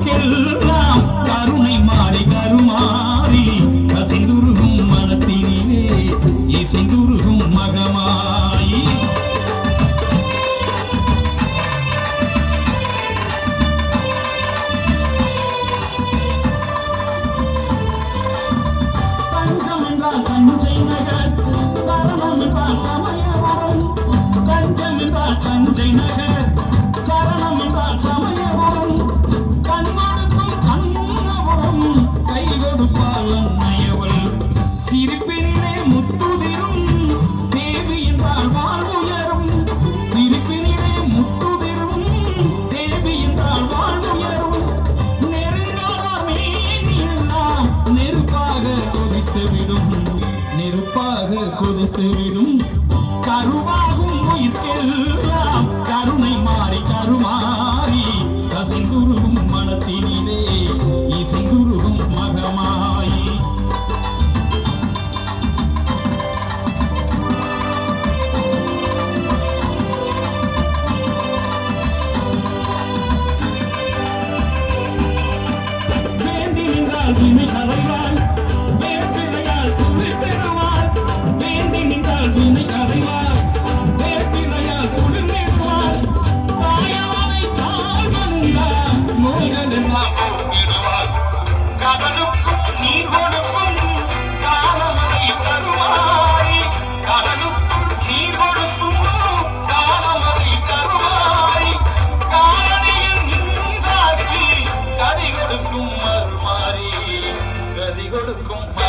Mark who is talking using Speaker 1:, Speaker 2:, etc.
Speaker 1: செல்லாம் கருணை மாறி கருமாறி கசிந்துருகும் மனத்தினிலே இசைந்துருகும் மகமாயி. தஞ்சம் என்றால் தஞ்சை நகர் சரணம் என்றால் சமயவரம் தஞ்சம் என்றால் தஞ்சை நகர். பெரிதும் கருவாகும் உயிர்க்கெல்லாம் கருணை மாறி கருமாறி. கசிந்துருகும் மனத்தினிலே இசைந்துருகும் மகமாயி. வேண்டி நின்றால் 个论功